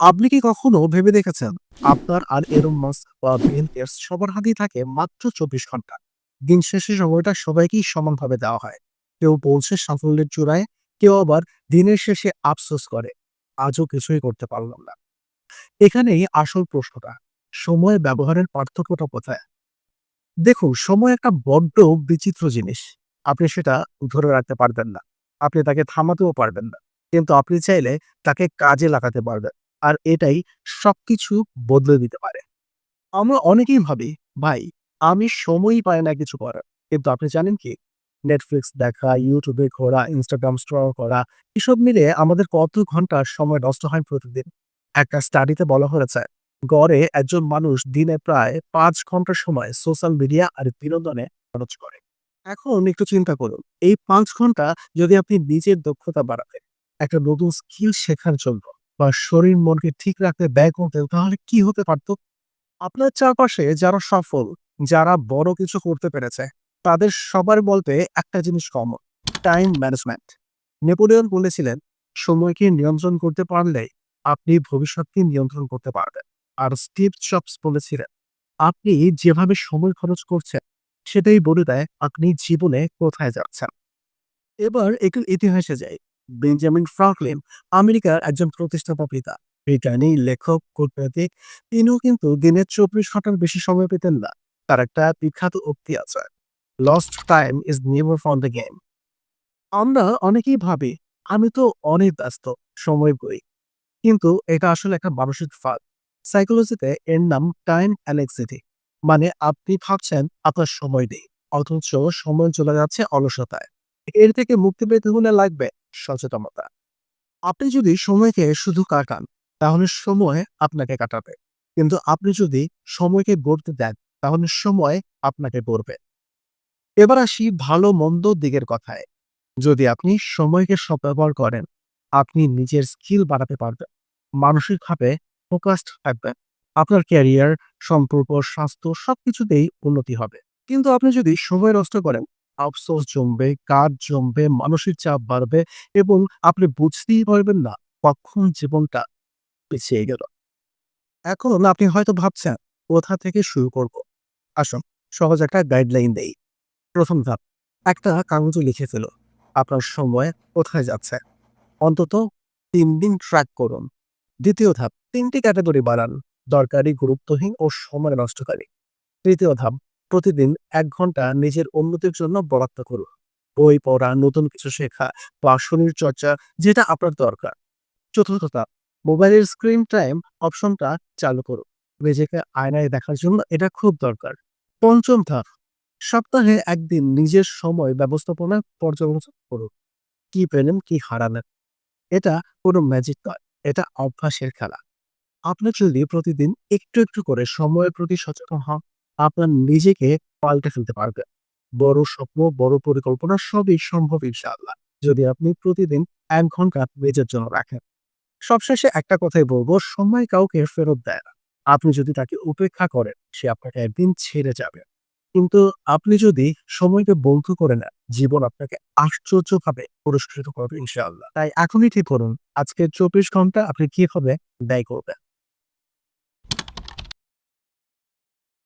আপনি কি কখনো ভেবে দেখেছেন আপনার আর এরম মাস্ক বা বিল সবার হাতেই থাকে মাত্র চব্বিশ ঘণ্টা? দিন শেষে সময়টা সবাইকেই সমানভাবে দেওয়া হয়। কেউ বলছে সাফল্যের চূড়ায়, কেউ আবার দিনের শেষে আফসোস করে। আজও কিছুই করতে পারলাম না। এখানেই আসল প্রশ্নটা, সময় ব্যবহারের পার্থক্যটা কোথায়? দেখুন, সময় একটা বড্ড বিচিত্র জিনিস। আপনি সেটা ধরে রাখতে পারবেন না। আপনি তাকে থামাতেও পারবেন না। কিন্তু আপনি চাইলে তাকে কাজে লাগাতে পারবেন। আর এটাই সবকিছু বদলে দিতে পারে। আমরা অনেকেই ভাবি, ভাই, আমি সময়ই পাই না কিছু করার। কিন্তু আপনি জানেন কি? নেটফ্লিক্স দেখা ইউটিউবে ঘোরা ইনস্টাগ্রাম স্ক্রল করা, এসব মিলে আমাদের কত ঘণ্টা সময় নষ্ট হয় প্রতিদিন। একটা স্টাডিতে বলা হয়েছে, গড়ে একজন মানুষ দিনে প্রায় পাঁচ ঘণ্টা সময় সোশ্যাল মিডিয়া আর বিনোদনে খরচ করে। এখন একটু চিন্তা করুন, এই পাঁচ ঘণ্টা যদি আপনি নিজের দক্ষতা বাড়াবেন একটা নতুন স্কিল শেখার জন্য বা শরীর মনকে ঠিক রাখতে ব্যয় করতেন তাহলে কি হতে পারত? আপনার চারপাশে যারা সফল, যারা বড় কিছু করতে পেরেছে, তাদের সবার বলতে একটা জিনিস কম টাইম ম্যানেজমেন্ট নেপোলিয়ন বলেছিলেন, সময়কে নিয়ন্ত্রণ করতে পারলে আপনি ভবিষ্যৎকে নিয়ন্ত্রণ করতে পারবেন। আর স্টিভ জবস বলেছিলেন, আপনি যেভাবে সময় খরচ করছেন, সেটাই বলে দেয় আপনি জীবনে কোথায় যাচ্ছেন। এবার একটু ইতিহাসে যাই। বেঞ্জামিন ফ্রাঙ্কলিন আমেরিকার একজন প্রতিষ্ঠাতা পিতা। বিজ্ঞানী লেখক কূটনৈতিক তিনিও কিন্তু দিনের চব্বিশ ঘণ্টার বেশি সময় পেতেন না। তার একটা বিখ্যাত উক্তি আছে lost time is never for the game আমরা অনেকেই ভাবি, আমি তো অনেক ব্যস্ত, সময় বই কিন্তু এটা আসলে একটা মানসিক ফাঁদ। সাইকোলজিতে এর নাম টাইম অ্যালেক্সিটি মানে আপনি ভাবছেন আপনার সময় নেই, অথচ সময় চলে যাচ্ছে অলসতায়। এর থেকে মুক্তি পেতে হলে লাগবে সচেতনতা। আপনি যদি সময়কে শুধু কাটান, তাহলে সময় আপনাকে কাটাবে। কিন্তু আপনি যদি সময়কে গড়তে দেন, তাহলে সময় আপনাকে গড়বে। এবার আসি ভালো মন্দ দিকের কথায়। যদি আপনি সময়কে সদ্ব্যবহার করেন, আপনি নিজের স্কিল বাড়াতে পারবেন, মানসিকভাবে ফোকাসড থাকবেন, আপনার ক্যারিয়ার সম্পর্ক, স্বাস্থ্য সবকিছুতেই উন্নতি হবে। কিন্তু আপনি যদি সময় নষ্ট করেন আফসোস জমবে, কাজ জমবে, মানসিক চাপ বাড়বে এবং আপনি বুঝতেই পারবেন না কখন জীবনটা পিছিয়ে গেল। এখন আপনি হয়তো ভাবছেন, কোথা থেকে শুরু করব? আসুন, সহজ একটা গাইডলাইন দেই। প্রথম ধাপ, একটা কাগজে লিখে ফেলো আপনার সময় কোথায় যাচ্ছে? অন্তত তিন দিন ট্র্যাক করুন। দ্বিতীয় ধাপ, তিনটি ক্যাটাগরি বানান দরকারি, গুরুত্বহীন ও সময় নষ্টকারী। তৃতীয় ধাপ প্রতিদিন এক ঘণ্টা নিজের উন্নতির জন্য বরাদ্দ করুন। বই পড়া, নতুন কিছু শেখা বা শরীর চর্চা যেটা আপনার দরকার। চতুর্থ ধাপ মোবাইলের স্ক্রিন টাইম অপশনটা চালু করুন। নিজেকে আয়নায় দেখার জন্য এটা খুব দরকার। পঞ্চম ধাপ, সপ্তাহে একদিন নিজের সময় ব্যবস্থাপনা পর্যবেক্ষণ করুন। কি পেলেন, কি হারালেন? এটা কোনো ম্যাজিক নয়, এটা অভ্যাসের খেলা। আপনি যদি প্রতিদিন একটু একটু করে সময়ের প্রতি সচেতন হন আপনার নিজেকে পাল্টে ফেলতে পারবেন। বড় স্বপ্ন, বড় পরিকল্পনা সবই সম্ভব ইনশাআল্লাহ। যদি আপনি প্রতিদিন এক ঘণ্টা নিজের জন্য রাখেন। সবশেষে একটা কথাই বলব, সময় কাউকে ফেরত দেয় না। আপনি যদি তাকে উপেক্ষা করেন, সে আপনাকে একদিন ছেড়ে যাবে। কিন্তু আপনি যদি সময়কে বন্ধু করে নেন, জীবন আপনাকে আশ্চর্যভাবে পুরস্কৃত করবে ইনশাআল্লাহ। তাই এখনই ঠিক করুন, আজকে চব্বিশ ঘণ্টা আপনি কীভাবে ব্যয় করবেন?